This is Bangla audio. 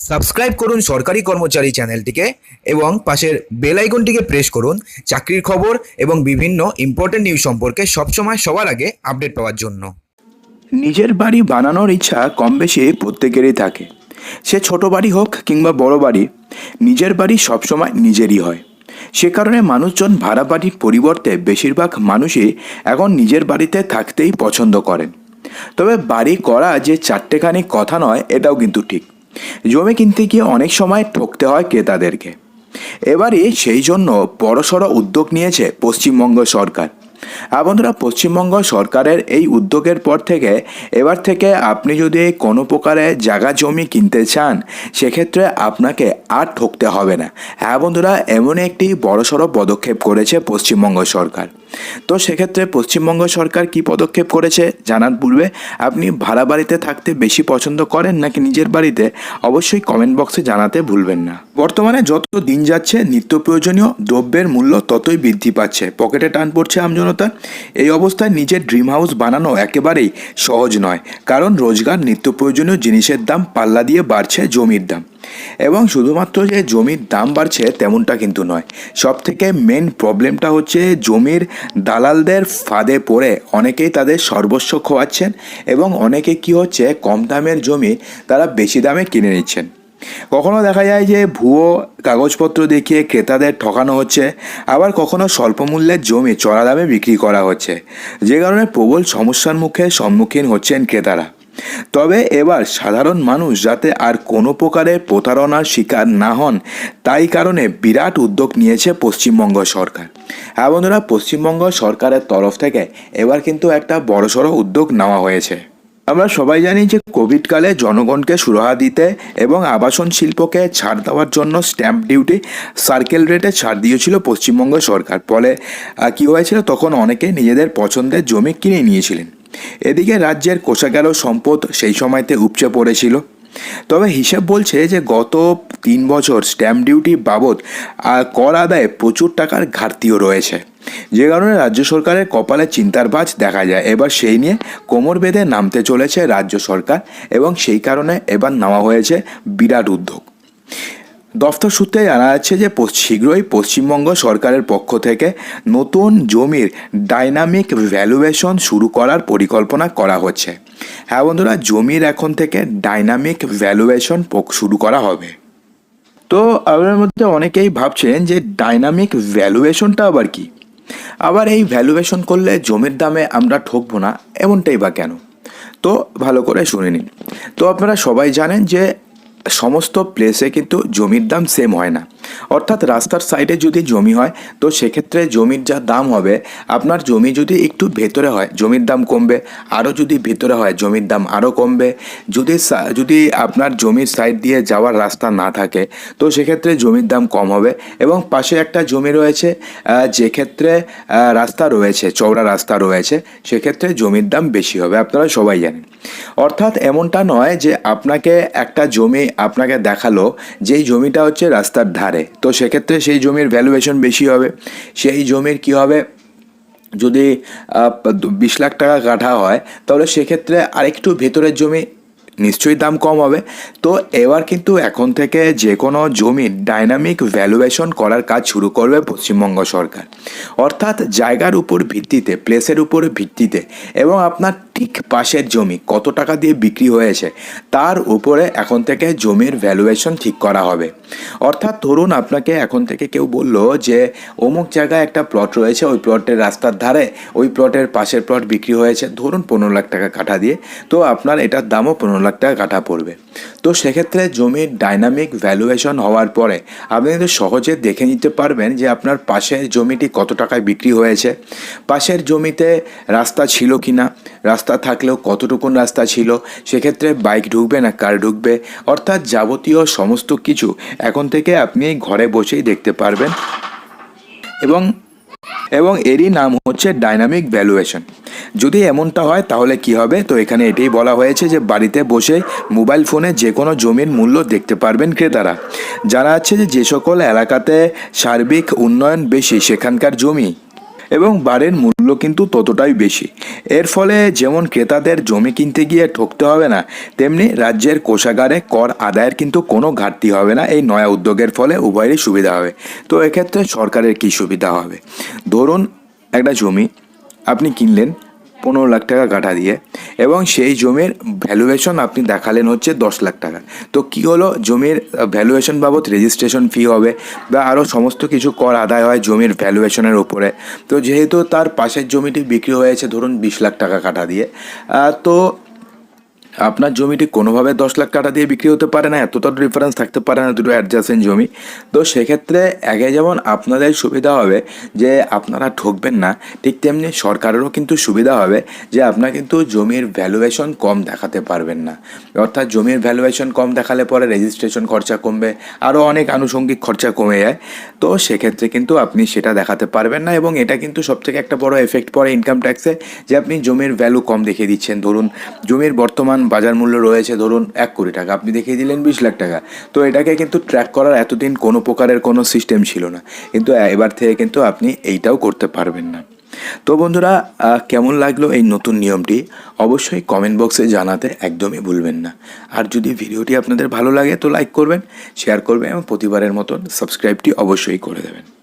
সাবস্ক্রাইব করুন সরকারি কর্মচারী চ্যানেলটিকে এবং পাশের বেল আইকনটিকে প্রেস করুন চাকরির খবর এবং বিভিন্ন ইম্পর্টেন্ট নিউজ সম্পর্কে সবসময় সবার আগে আপডেট পাওয়ার জন্য। নিজের বাড়ি বানানোর ইচ্ছা কম বেশি প্রত্যেকেরই থাকে। সে ছোট বাড়ি হোক কিংবা বড় বাড়ি, নিজের বাড়ি সবসময় নিজেরই হয়। সে কারণে মানুষজন ভাড়া বাড়ির পরিবর্তে বেশিরভাগ মানুষই এখন নিজের বাড়িতে থাকতেই পছন্দ করেন। তবে বাড়ি করা যে চারটেখানি কথা নয়, এটাও কিন্তু ঠিক। জমি কিনতে গিয়ে অনেক সময় ঠকতে হয় ক্রেতাদেরকে। এবারে সেই জন্য বড়সড় উদ্যোগ নিয়েছে পশ্চিমবঙ্গ সরকার। বন্ধুরা, পশ্চিমবঙ্গ সরকারের এই উদ্যোগের পর থেকে, এবার থেকে আপনি যদি কোনো প্রকারে জায়গা জমি কিনতে চান, সেক্ষেত্রে আপনাকে আর ঠকতে হবে না। হ্যাঁ বন্ধুরা, এমন একটি বড়সড় পদক্ষেপ করেছে পশ্চিমবঙ্গ সরকার। তো সেক্ষেত্রে পশ্চিমবঙ্গ সরকার কি পদক্ষেপ করেছে জানার পূর্বে, আপনি ভাড়া বাড়িতে থাকতে বেশি পছন্দ করেন নাকি নিজের বাড়িতে, অবশ্যই কমেন্ট বক্সে জানাতে ভুলবেন না। বর্তমানে যত দিন যাচ্ছে, নিত্য প্রয়োজনীয় দ্রব্যের মূল্য ততই বৃদ্ধি পাচ্ছে। পকেটে টান পড়ছে আমজনতা এই অবস্থায় নিজের ড্রিম হাউস বানানো একেবারেই সহজ নয়। কারণ রোজগার, নিত্য প্রয়োজনীয় জিনিসের দাম পাল্লা দিয়ে বাড়ছে জমির দাম। এবং শুধুমাত্র যে জমির দাম বাড়ছে তেমনটা কিন্তু নয়। সব থেকে মেন প্রবলেমটা হচ্ছে জমির দালালদের ফাঁদে পড়ে। অনেকেই তাদের সর্বস্ব খোয়াচ্ছেন এবং অনেকে কি হচ্ছে, কম দামের জমি তারা বেশি দামে কিনে নিচ্ছেন। কখনো দেখা যায় যে ভুয়ো কাগজপত্র দেখিয়ে ক্রেতাদের ঠকানো হচ্ছে, আবার কখনো স্বল্প মূল্যের জমি চড়া দামে বিক্রি করা হচ্ছে। যে কারণে প্রবল সমস্যার মুখে সম্মুখীন হচ্ছেন ক্রেতারা। তবে এবার সাধারণ মানুষ যাতে আর কোনো প্রকারে প্রতারণার শিকার না হন, তাই কারণে বিরাট উদ্যোগ নিয়েছে পশ্চিমবঙ্গ সরকার। হ্যাঁ বন্ধুরা, পশ্চিমবঙ্গ সরকারের তরফ থেকে এবার কিন্তু একটা বড়সড় উদ্যোগ নেওয়া হয়েছে। আমরা সবাই জানি যে কোভিডকালে জনগণকে সুরাহা দিতে এবং আবাসন শিল্পকে ছাড় দেওয়ার জন্য স্ট্যাম্প ডিউটি সার্কেল রেটে ছাড় দিয়েছিল পশ্চিমবঙ্গ সরকার। ফলে কী হয়েছিল? তখন অনেকে নিজেদের পছন্দের জমি কিনে নিয়েছিলেন। এদিকে রাজ্যের কোষাগার সম্পদ সেই সময়তে উপচে পড়েছিল। তবে হিসেব বলছে যে গত তিন বছর স্ট্যাম্প ডিউটি বাবদ কর আদায়ে প্রচুর টাকার ঘাটতিও রয়েছে। যে কারণে রাজ্য সরকারের কপালে চিন্তার ভাঁজ দেখা যায়। এবার সেই নিয়ে কোমর বেঁধে নামতে চলেছে রাজ্য সরকার এবং সেই কারণে এবার নেওয়া হয়েছে বিরাট উদ্যোগ। দফতর সূত্রে জানা যাচ্ছে যে শীঘ্রই পশ্চিমবঙ্গ সরকারের পক্ষ থেকে নতুন জমির ডাইনামিক ভ্যালুয়েশন শুরু করার পরিকল্পনা করা হচ্ছে। হ্যাঁ বন্ধুরা, জমির এখন থেকে ডাইনামিক ভ্যালুয়েশন শুরু করা হবে। তো আপনার মধ্যে অনেকেই ভাবছেন যে, ডাইনামিক ভ্যালুয়েশনটা আবার কি? আবার এই ভ্যালুয়েশন করলে জমির দামে আমরা ঠকবো না, এমনটাই বা কেন? তো ভালো করে শুনে নিন। তো আপনারা সবাই জানেন যে সমস্ত প্লেসে কিন্তু জমির দাম সেম হয় না। অর্থাৎ রাস্তার সাইডে যদি জমি হয়, তো সেক্ষেত্রে জমির যা দাম হবে, আপনার জমি যদি একটু ভেতরে হয়, জমির দাম কমবে, আরও যদি ভেতরে হয়, জমির দাম আরও কমবে, যদি যদি আপনার জমির সাইড দিয়ে যাওয়ার রাস্তা না থাকে, তো সেক্ষেত্রে জমির দাম কম হবে এবং পাশে একটা জমি রয়েছে যে ক্ষেত্রে রাস্তা রয়েছে, চওড়া রাস্তা রয়েছে, সেক্ষেত্রে জমির দাম বেশি হবে, আপনারা সবাই জানেন। অর্থাৎ এমনটা নয় যে আপনাকে একটা জমি আপনাকে দেখাল, যেই জমিটা হচ্ছে রাস্তার ধারে। তো সেক্ষেত্রে সেই জমির ভ্যালুয়েশন বেশি হবে। সেই জমির কি হবে? যদি বিশ লাখ টাকা কাঠা হয়, তাহলে সেক্ষেত্রে আরেকটু ভেতরের জমি নিশ্চয়ই দাম কম হবে। তো এবার কিন্তু এখন থেকে যে কোনো জমির ডাইনামিক ভ্যালুয়েশন করার কাজ শুরু করবে পশ্চিমবঙ্গ সরকার। অর্থাৎ জায়গার উপর ভিত্তিতে প্লেসের উপর ভিত্তিতে এবং আপনার ঠিক পাশের জমি কত টাকা দিয়ে বিক্রি হয়েছে, তার উপরে এখন থেকে জমির ভ্যালুয়েশন ঠিক করা হবে। অর্থাৎ ধরুন আপনাকে এখন থেকে কেউ বলল যে অমুক জায়গায় একটা প্লট রয়েছে, ওই প্লটের রাস্তার ধারে, ওই প্লটের পাশের প্লট বিক্রি হয়েছে, ধরুন পনেরো লাখ টাকা কাঠা দিয়ে, তো আপনার এটার দামও পনেরো লাখ টাকা কাঠা পড়বে। তো সেক্ষেত্রে জমির ডাইনামিক ভ্যালুয়েশন হওয়ার পরে আপনি কিন্তু সহজে দেখে নিতে পারবেন যে আপনার পাশের জমিটি কত টাকায় বিক্রি হয়েছে, পাশের জমিতে রাস্তা ছিল কি না রাস্তা থাকলেও কতটুকুন রাস্তা ছিল, সেক্ষেত্রে বাইক ঢুকবে না কার ঢুকবে, অর্থাৎ যাবতীয় সমস্ত কিছু এখন থেকে আপনি ঘরে বসেই দেখতে পারবেন। এবং এবং এরই নাম হচ্ছে ডাইনামিক ভ্যালুয়েশন। যদি এমনটা হয়, তাহলে কি হবে? তো এখানে এটাই বলা হয়েছে যে, বাড়িতে বসে মোবাইল ফোনে যে কোনো জমির মূল্য দেখতে পারবেন ক্রেতারা। জানা আছে যে যে সকল এলাকাতে সার্বিক উন্নয়ন বেশি, সেখানকার জমি এবং বাড়ির মূল্য কিন্তু ততটাই বেশি। এর ফলে যেমন ক্রেতাদের জমি কিনতে গিয়ে ঠকতে হবে না, তেমনি রাজ্যের কোষাগারে কর আদায়ের কিন্তু কোনো ঘাটতি হবে না, এই নয়া উদ্যোগের ফলে উভয়েরই সুবিধা হবে। তো এক্ষেত্রে সরকারের কি সুবিধা হবে? ধরুন, একটা জমি আপনি কিনলেন, পনেরো লাখ টাকা কাটা দিয়ে। এবং সেই জমির ভ্যালুয়েশন আপনি দেখালেন হচ্ছে দশ লাখ টাকা। তো কি হলো? জমির ভ্যালুয়েশন বাবদ রেজিস্ট্রেশন ফি হবে বা আরও সমস্ত কিছু কর আদায় হয় জমির ভ্যালুয়েশনের উপরে। তো যেহেতু তার পাশের জমিটি বিক্রি হয়েছে ধরুন বিশ লাখ টাকা কাটা দিয়ে তো আপনার জমিটি কোনোভাবে দশ লাখ টাকা দিয়ে বিক্রি হতে পারে না, এতটা ডিফারেন্স থাকতে পারে না দুটো অ্যাডজাস্টেন্ট জমি। তো সেক্ষেত্রে আগে যেমন আপনাদের সুবিধা হবে যে আপনারা ঠকবেন না, ঠিক তেমনি সরকারেরও কিন্তু সুবিধা হবে যে আপনার কিন্তু জমির ভ্যালুয়েশন কম দেখাতে পারবেন না। অর্থাৎ জমির ভ্যালুয়েশন কম দেখালে পরে রেজিস্ট্রেশন খরচা কমবে আরও অনেক আনুষঙ্গিক খরচা কমে যায়। তো সেক্ষেত্রে কিন্তু আপনি সেটা দেখাতে পারবেন না এবং এটা কিন্তু সবথেকে একটা বড় এফেক্ট পড়ে ইনকাম ট্যাক্সে যে আপনি জমির ভ্যালু কম দেখিয়ে দিচ্ছেন। ধরুন, জমির বর্তমান বাজার মূল্য রয়েছে ধরুন এক কোটি টাকা, আপনি দেখিয়ে দিলেন বিশ লাখ টাকা। তো এটাকে কিন্তু ট্র্যাক করার এতদিন কোনো প্রকারের কোনো সিস্টেম ছিল না। কিন্তু এবার থেকে কিন্তু আপনি এইটাও করতে পারবেন না। তো বন্ধুরা কেমন লাগল এই নতুন নিয়মটি? অবশ্যই কমেন্ট বক্সে জানাতে একদমই ভুলবেন না। আর যদি ভিডিওটি আপনাদের ভালো লাগে তো লাইক করবেন শেয়ার করবেন এবং প্রতিবারের মতন সাবস্ক্রাইবটি অবশ্যই করে দেবেন।